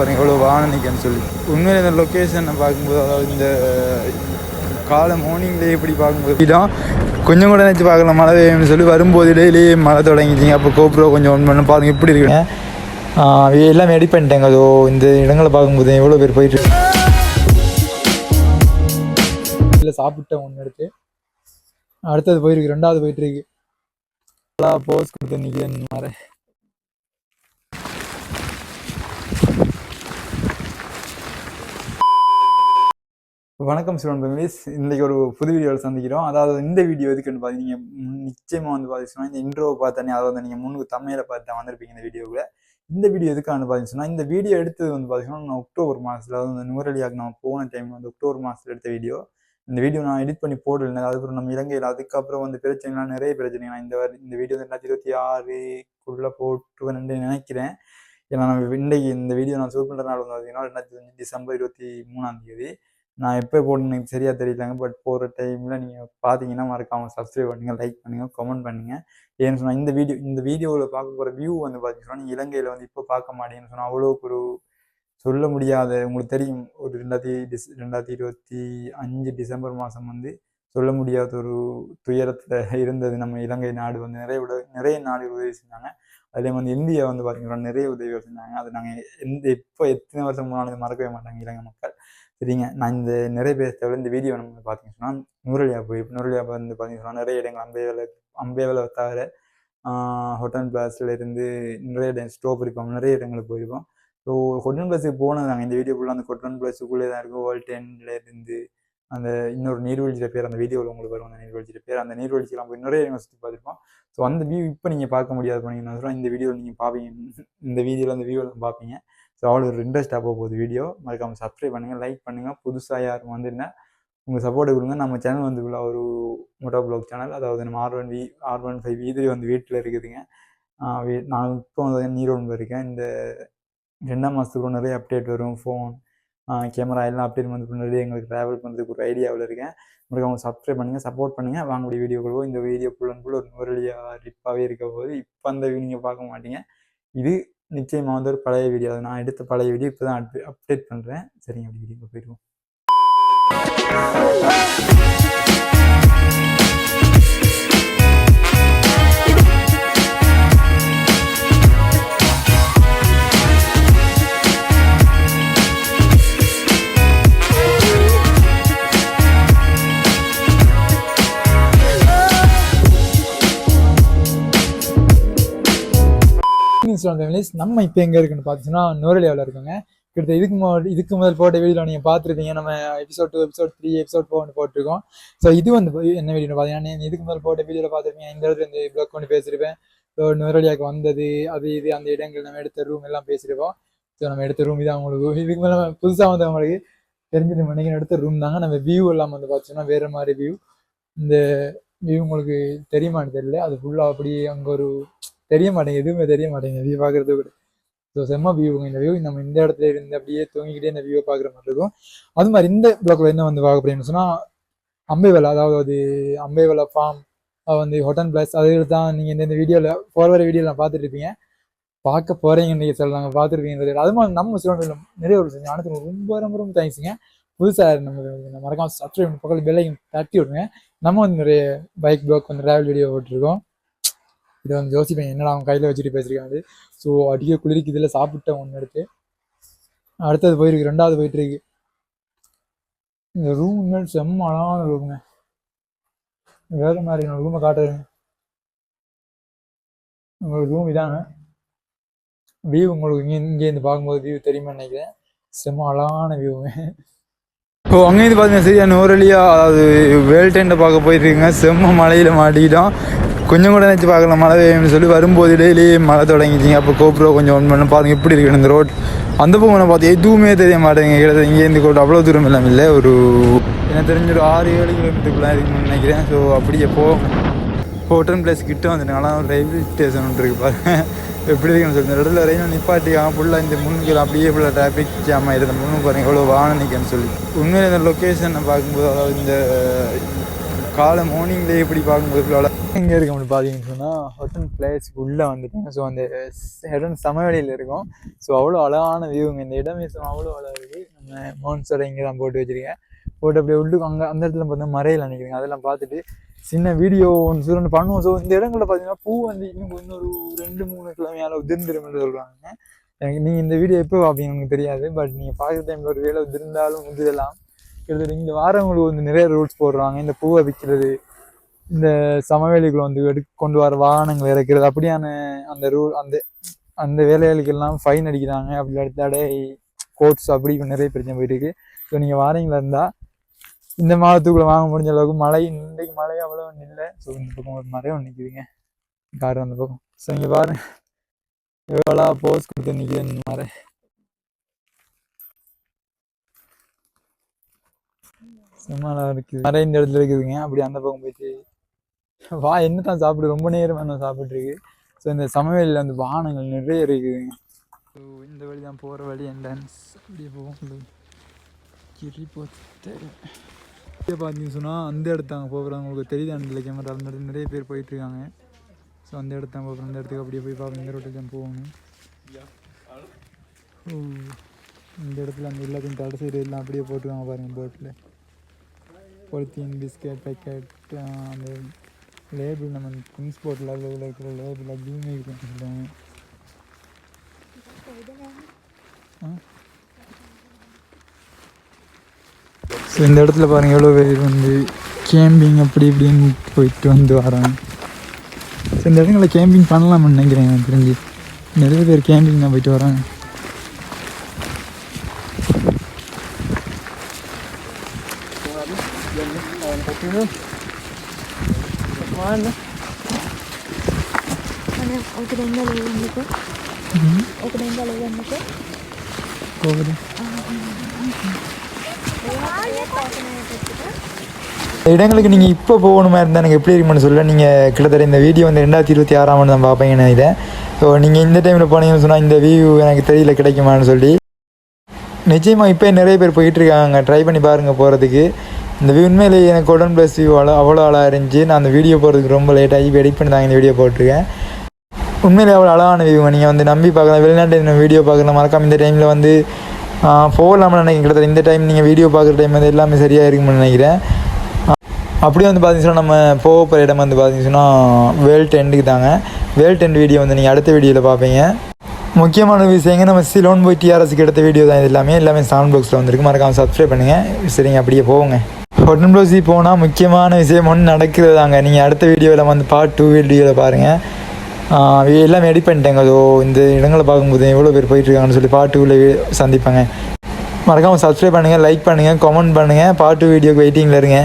பாருங்க எவ்வளோ வானம் நிற்கன்னு சொல்லி. உண்மையில இந்த லொக்கேஷனை பார்க்கும்போது அதாவது இந்த காலை மார்னிங்லேயே இப்படி பார்க்கும்போது தான் கொஞ்சம் கூட நினச்சி பார்க்கலாம் மழை பெய்யும்னு சொல்லி வரும்போது டெய்லியே மழை தொடங்கிச்சிங்க அப்போ கோப்ரோ கொஞ்சம் ஒன் பண்ண பாருங்க இப்படி இருக்குங்க எல்லாமே எடிட் பண்ணிட்டேங்க அதோ இந்த இடங்களை பார்க்கும்போது எவ்வளோ பேர் போயிட்டு இல்லை சாப்பிட்டேன் ஒன்று எடுத்து. அடுத்தது போயிருக்கு ரெண்டாவது போயிட்டு இருக்கு. போஸ் கொடுத்து நிற்கிறேன் மாறேன் வணக்கம் சிவன் பெமிலிஸ் இன்றைக்கி ஒரு புது வீடியோவில் சந்திக்கிறோம். அதாவது இந்த வீடியோ எதுக்குன்னு பார்த்தீங்க நிச்சயமாக வந்து பார்த்தீங்கன்னா இந்த இன்ட்ரோவை பார்த்தோன்னே அதாவது வந்து நீங்கள் முன்னுக்கு தமிழில் பார்த்து வந்திருப்பீங்க இந்த வீடியோவில் இந்த வீடியோ எதுக்கானு பார்த்தீங்கன்னா இந்த வீடியோ எடுத்தது வந்து பார்த்தீங்கன்னா நான் அக்டோபர் மாதத்தில் அதாவது இந்த நூறலியாக நான் போன டைம் வந்து அக்டோபர் மாதத்தில் எடுத்த வீடியோ இந்த வீடியோ நான் எடிட் பண்ணி போடல அதுக்கப்புறம் நம்ம இலங்கையில் அதுக்கப்புறம் வந்து பிரச்சனைலாம் நிறைய பிரச்சனை இந்த வார- இந்த வீடியோ வந்து ரெண்டாயிரத்தி இருபத்தி ஆறுக்குள்ளே போட்டுவேன்னு நினைக்கிறேன். ஏன்னா நான் இன்றைக்கு இந்த வீடியோ நான் ஷூட் பண்ணுற நாள் வந்து பார்த்தீங்கன்னா ரெண்டாயிரத்தி அஞ்சு டிசம்பர் இருபத்தி மூணாம் தேதி. நான் எப்போ போடணும் எனக்கு சரியாக தெரியலங்க பட் போகிற டைமில் நீங்கள் பார்த்தீங்கன்னா மறக்காமல் சப்ஸ்கிரைப் பண்ணுங்கள் லைக் பண்ணுங்கள் கமெண்ட் பண்ணுங்கள் ஏன்னு சொன்னால் இந்த வீடியோ இந்த வீடியோவில் பார்க்க போகிற வியூ வந்து பார்த்தீங்கன்னா நீங்கள் இலங்கையில் வந்து இப்போ பார்க்க மாட்டேன்னு சொன்னால் அவ்வளோக்கு ஒரு சொல்ல முடியாத உங்களுக்கு தெரியும் ஒரு ரெண்டாயிரத்தி டிஸ் ரெண்டாயிரத்தி இருபத்தி அஞ்சு டிசம்பர் மாதம் வந்து சொல்ல முடியாத ஒரு துயரத்தில் இருந்தது நம்ம இலங்கை நாடு வந்து. நிறைய உட நிறைய நாடு உதவி செஞ்சாங்க. அதே வந்து இந்தியா வந்து பார்த்தீங்கன்னா நிறைய உதவிகள் செஞ்சாங்க. அது நாங்கள் எந்த எப்போ எத்தனை வருஷம் போனாலும் மறக்கவே மாட்டாங்க இலங்கை மக்கள். சரிங்க. நான் இந்த நிறைய பேர் இந்த வீடியோ நம்ம பார்த்தீங்கன்னு சொன்னால் நூரலியா போய் நூரலியா வந்து பார்த்தீங்கன்னு சொன்னால் நிறைய இடங்கள் அம்பேவலை அம்பேவலை தவிர ஹோட்டல் பிளாஸ்ல இருந்து நிறைய இடம் ஸ்டோப் இருப்போம் நிறைய இடங்களுக்கு போயிருப்போம். ஸோ ஹொட்டன் பிளஸுக்கு போனது நாங்கள் இந்த ஃபுல்லாக அந்த ஹொட்டன் பிளஸுக்குள்ளே தான் இருக்கும். வேர்ல்ட் டென்ல இருந்து அந்த இன்னொரு நீர்வீழ்ச்சியில் பேர் அந்த வீடியோவில் உங்களுக்கு வரும் அந்த நீர்வீழ்ச்சியில் பேர். அந்த நீர்வீழ்ச்சியெல்லாம் போய் நிறைய இடங்கள் சுற்றி பார்த்துருப்போம். ஸோ அந்த வியூ இப்போ நீங்கள் பார்க்க முடியாது போனீங்கன்னா சொல்றேன், இந்த வீடியோவில் நீங்கள் பார்ப்பீங்க இந்த வீடியோவில் அந்த வியூவெல்லாம் பார்ப்பீங்க. ஸோ அவ்வளோ ஒரு இன்ட்ரெஸ்ட்டாக போக போகுது வீடியோ மறக்காமல் சப்ஸ்கிரைப் பண்ணுங்கள் லைக் பண்ணுங்கள் புதுசாக யாரும் வந்துருந்தா உங்கள் சப்போர்ட் கொடுங்க. நம்ம சேனல் வந்து உள்ள ஒரு மோட்டோ ப்ளாக் சேனல் அதாவது நம்ம R one V R one five இது வந்து வீட்டில் இருக்குதுங்க. வீ- நான் இப்போ வந்து நீரோடு இருக்கேன். இந்த ரெண்டாம் மாதத்துக்கு நிறைய அப்டேட் வரும். ஃபோன் கேமரா எல்லாம் அப்டேட் வந்து முன்னாடி எங்களுக்கு ட்ராவல் பண்ணுறதுக்கு ஒரு ஐடியாவில் இருக்கேன். உங்களுக்கு அவங்க சப்ஸ்கிரைப் பண்ணுங்கள் சப்போர்ட் பண்ணுங்கள் வாங்கக்கூடிய வீடியோ கொடுவோம் இந்த வீடியோ ஃபுல் அண்ட் ஃபுல் ஒரு நுரலியாக ரிப்பாகவே இருக்க போது இப்போ அந்த நீங்கள் பார்க்க மாட்டீங்க. இது நிச்சயமாக வந்து ஒரு பழைய வீடியோ அது நான் எடுத்த பழைய வீடியோ இப்போ தான் அப்டேட் பண்ணுறேன் சரிங்க அப்படி வீடியோ போயிடுவோம். இன்ஸ்டாகிராம் ஃபேமிலிஸ் நம்ம இப்போ எங்கே இருக்குன்னு பார்த்தீங்கன்னா நோரலியாவில் இருக்கோங்க. கிட்டத்தட்ட இதுக்கு முன்னாடி இதுக்கு முதல் போட்ட வீடியோ நீங்கள் பார்த்துருப்பீங்க நம்ம episode two episode three episode four போட்டிருக்கோம். ஸோ இது வந்து என்ன வீடியோ பார்த்தீங்கன்னா இதுக்கு முதல் போட்ட வீடியோவில் பார்த்துருப்பீங்க இந்த இடத்துல இந்த ப்ளாக் கொண்டு பேசியிருப்பேன் ஸோ நுரலியாவுக்கு வந்தது அது இது அந்த இடங்கள் நம்ம எடுத்த ரூம் எல்லாம் பேசியிருப்போம் ஸோ நம்ம எடுத்த ரூம் இதான் உங்களுக்கு இதுக்கு மேலே புதுசாக வந்து அவங்களுக்கு தெரிஞ்சுட்டு மணிக்கு எடுத்த ரூம் தாங்க. நம்ம வியூ எல்லாம் வந்து பார்த்தோம்னா வேறு மாதிரி வியூ இந்த வியூ உங்களுக்கு தெரியுமான்னு தெரியல. அது ஃபுல்லாக அப்படியே அங்கே ஒரு தெரிய மாட்டேங்குது எதுவுமே தெரிய மாட்டேங்குது வியூ பார்க்குறது கூட. ஸோ செம்ம வியூங்க இந்த வியூ நம்ம இந்த இடத்துல இருந்து அப்படியே தூங்கிக்கிட்டே இந்த வியூவை பார்க்குற மாதிரி இருக்கும். அது மாதிரி இந்த பிளாக்ல என்ன வந்து பார்க்க போறீங்கன்னு சொன்னால் அம்பேவலை அதாவது அது அம்பேவலை ஃபார்ம் வந்து ஹோட்டன் பிளஸ் அது தான் நீங்கள் இந்த இந்த வீடியோவில் போகிற வீடியோவில் பார்த்துட்டு இருப்பீங்க. பார்க்க போகிறீங்கன்னு நீங்கள் சொல்லலாம். பார்த்துருப்பீங்க அது மாதிரி நம்ம சிலோண்டில் நிறைய ஒரு செஞ்சு அனைத்து ரொம்ப ரொம்ப ரொம்ப தேங்க்ஸுங்க புதுசாக நம்ம மறக்காம சப்ஸ்கிரைப் பக்கத்தில் பெல்லையும் தட்டி விடுங்க. நம்ம வந்து நிறைய பைக் பிளாக் வந்து ட்ராவல் வீடியோ போட்டிருக்கோம் இதை வந்து யோசிப்பேன் என்னடா அவன் கையில் வச்சுட்டு பேசியிருக்காங்க ஸோ அடிக்க குளிருக்கு இதில் சாப்பிட்டேன் ஒன்று எடுத்து. அடுத்தது போயிருக்கு ரெண்டாவது போயிட்டு இருக்கு இந்த ரூம் உண்மையில செம்ம அழகான ரூமுங்க வேற மாதிரி நான் ரூமை காட்டுறேன். உங்களுக்கு ரூம் இதாங்க. வியூ உங்களுக்கு இங்கே இங்கேருந்து பார்க்கும்போது வியூ தெரியுமா நினைக்கிறேன். செம்ம அழகான வியூங்க இப்போ அங்கேருந்து பார்த்தீங்கன்னா சரியா நூறலியா அதாவது வேல்டெண்டை பார்க்க போயிட்டுருக்குங்க செம்ம மலையில் மாட்டிக்கிட்டோம். கொஞ்சம் கூட நினச்சி பார்க்கலாம் மழை பெய்யும்னு சொல்லி வரும்போது டெய்லியே மழை தொடங்கிச்சிங்க அப்போ கோப்ரோ கொஞ்சம் ஒன் பண்ண பாருங்கள் எப்படி இருக்கு இந்த ரோட் அந்த பக்கம் பார்த்து எதுவுமே தெரிய மாட்டேங்க கிட்ட இங்கேருந்து கூட அவ்வளோ தூரம் எல்லாம் இல்லை. ஒரு எனக்கு தெரிஞ்ச ஒரு ஆறு ஏழு கிலோமீட்டருக்குலாம் இருக்குன்னு நினைக்கிறேன். ஸோ அப்படியே போ. ஹோட்டல் பிளேஸ் கிட்ட வந்துட்டேன். ஒரு ரயில்வே ஸ்டேஷன் ஒன்று இருக்குது பாருங்க எப்படி இருக்குன்னு சொல்லி இந்த இடத்துல ரயில் நிப்பாட்டிக்காம ஃபுல்லாக இந்த முன்னுக்கு அப்படியே ஃபுல்லாக டிராஃபிக் ஜாம் ஆகிடுது முன்னு பாருங்கள் எவ்வளோ வாகனம் நிற்கன்னு சொல்லி. உண்மையில் இந்த லொக்கேஷனை பார்க்கும்போது அதாவது இந்த காலை மார்னிங்லேயே இப்படி பார்க்கும்போது இவ்வளோ எங்கே இருக்க முடியும் பார்த்தீங்கன்னு சொன்னால் ஹொட்டன் பிளேஸ்க்கு உள்ளே வந்துட்டேன். ஸோ அந்த இடம் சமவெளியில் இருக்கும். ஸோ அவ்வளோ அழகான வியூங்க இந்த இடமே ஸோ அவ்வளோ அழகாக இருக்குது நம்ம மோன்ஸோட இங்கே தான் போட்டு வச்சுருக்கேன். போட்டு அப்படியே உள்ளுக்கு அங்கே அந்த இடத்துல பார்த்தா மறையில் நினைக்கிறேன் அதெல்லாம் பார்த்துட்டு சின்ன வீடியோ ஒன்று சொல்லணும் பண்ணுவோம். ஸோ இந்த இடங்களில் பார்த்தீங்கன்னா பூ வந்து இன்னும் இன்னொரு ரெண்டு மூணு கிழமையால் உதிர்ந்துரும்னு சொல்கிறாங்க எனக்கு நீங்கள் இந்த வீடியோ எப்போ பார்ப்பீங்க எனக்கு தெரியாது. பட் நீங்கள் பார்க்குற டைமில் ஒரு வேலை உதிர்ந்தாலும் உதிரலாம். கிட்டத்தட்ட இங்கே வாரவங்களுக்கு வந்து நிறைய ரூல்ஸ் போடுறாங்க. இந்த பூவை விற்கிறது இந்த சமவெளிகளை வந்து எடு கொண்டு வர வாகனங்கள் இறக்கிறது அப்படியான அந்த ரூல் அந்த அந்த வேலைகளுக்கெல்லாம் ஃபைன் அடிக்கிறாங்க. அப்படி அடுத்தாடே கோர்ட்ஸ் அப்படி நிறைய பிரச்சனை போயிட்டு இருக்கு. ஸோ நீங்கள் வாரீங்களா இருந்தால் இந்த மாதத்துக்குள்ளே வாங்க முடிஞ்ச அளவுக்கு மழை இன்றைக்கு மழை அவ்வளோ இல்லை. ஸோ இந்த பக்கம் ஒரு மரம் ஒன்று நிற்குதுங்க கார் அந்த பக்கம். ஸோ இங்கே பாருங்க. எவ்வளோ போஸ் கொடுத்து நிற்கிது இந்த மாதிரி சும்மாலாம் இருக்குது நிறைய இந்த இடத்துல இருக்குதுங்க. அப்படி அந்த பக்கம் போயிட்டு வா என்ன தான் சாப்பிடு ரொம்ப நேரம் என்ன சாப்பிட்ருக்கு ஸோ இந்த சமவெளியில் வந்து வானங்கள் நிறைய இருக்குதுங்க. ஸோ இந்த வழி தான் போகிற வழி என்ட்ரன்ஸ் அப்படியே போகும். கிரி போத்து பார்த்தீங்கன்னு சொன்னால் அந்த இடத்து அங்கே போகிறவங்களுக்கு தெரியுது. அந்த கேமரா அந்த இடத்துல நிறைய பேர் போயிட்டுருக்காங்க ஸோ அந்த இடத்த தான் போகிறோம் அந்த இடத்துக்கு அப்படியே போய் பார்க்கணும் இந்த ரோட்டில் தான் போகணும். ஓ இந்த இடத்துல அந்த எல்லாத்தையும் தடை சைடு எல்லாம் அப்படியே போட்டுருவாங்க பாருங்கள் போட்டில் பொலித்தீன் பிஸ்கட் பேக்கெட் அந்த லேபிள் நம்ம திங்ஸ் போட்டில் அதில் இருக்கிற லேபிள் அப்படியுமே இருக்குன்னு சொல்லுவாங்க ஸோ இந்த இடத்துல பாருங்கள் எவ்வளோ பேர் வந்து கேம்பிங் அப்படி இப்படின்னு போயிட்டு வந்து வராங்க. ஸோ இந்த இடங்களில் கேம்பிங் பண்ணலாம்னு நினைக்கிறேன் எனக்கு தெரிஞ்சு. நிறைய பேர் கேம்பிங் தான் போயிட்டு வராங்க. ఒక దొంగలు ఎందుకు ఒక దొంగలు ఎందుకు போகுது இந்த இடங்களுக்கு நீங்கள் இப்போ போகணுமா இருந்தால் எனக்கு எப்படி இருக்கும்னு சொல்ல நீங்கள் கிட்டத்தட்ட இந்த வீடியோ வந்து ரெண்டாயிரத்தி இருபத்தி ஆறாம் ஆண்டு தான் பார்ப்பீங்கன்னு நினைக்கிறேன் ஸோ நீங்கள் இந்த டைமில் போனீங்கன்னு சொன்னால் இந்த வியூ எனக்கு தெரியல கிடைக்குமான்னு சொல்லி நிச்சயமாக இப்போ நிறைய பேர் போயிட்டு இருக்காங்க ட்ரை பண்ணி பாருங்கள் போகிறதுக்கு இந்த வியூ உண்மையிலேயே எனக்கு உடன் ப்ளஸ் வியூ அவ்வளோ அவ்வளோ அழகாக இருந்துச்சு. நான் அந்த வீடியோ போகிறதுக்கு ரொம்ப லேட்டாகி இப்போ எடிட் பண்ணி தான் இந்த வீடியோ போட்டிருக்கேன். உண்மையிலே அவ்வளோ அழகான வியூ நீங்கள் வந்து நம்பி பார்க்கலாம் வெளிநாட்டு வீடியோ பார்க்கலாம் மறக்காம இந்த டைமில் வந்து போகலாம்னு நினைக்கிறேன். கிட்டத்தட்ட இந்த டைம் நீங்கள் வீடியோ பார்க்குற டைம் வந்து எல்லாமே சரியாக இருக்கும்னு நினைக்கிறேன். அப்படியே வந்து பார்த்தீங்கன்னா நம்ம போக போகிற இடம் வந்து பார்த்தீங்கன்னா வேல் டென்ட்டுக்கு தாங்க. வேல் டென்ட் வீடியோ வந்து நீங்கள் அடுத்த வீடியோவில் பார்ப்பீங்க முக்கியமான விஷயங்க நம்ம சிலோன் போய் டிஆர்எஸ்க்கு எடுத்த வீடியோ தான் இது எல்லாமே. எல்லாமே சவுண்ட் பாக்ஸில் வந்துருக்கு. மறக்காமல் சப்ஸ்கிரைப் பண்ணுங்கள் சரிங்க அப்படியே போங்க ஹொட்டன் போனால் முக்கியமான விஷயம் ஒன்று நடக்கிறது தாங்க நீங்கள் அடுத்த வீடியோவில் வந்து பார்ட் டூ வீடியோவில் பாருங்கள் எல்லாம் எடிட் பண்ணிட்டேங்க. ஸோ இந்த இடங்களை பார்க்கும்போது எவ்வளோ பேர் போயிட்டுருக்காங்கன்னு சொல்லி பார்ட் டூவில் சந்திப்பாங்க. மறக்காமல் சப்ஸ்கிரைப் பண்ணுங்கள் லைக் பண்ணுங்கள் கமெண்ட் பண்ணுங்கள் பார்ட் டூ வீடியோக்கு வெயிட்டிங்கில் இருங்க.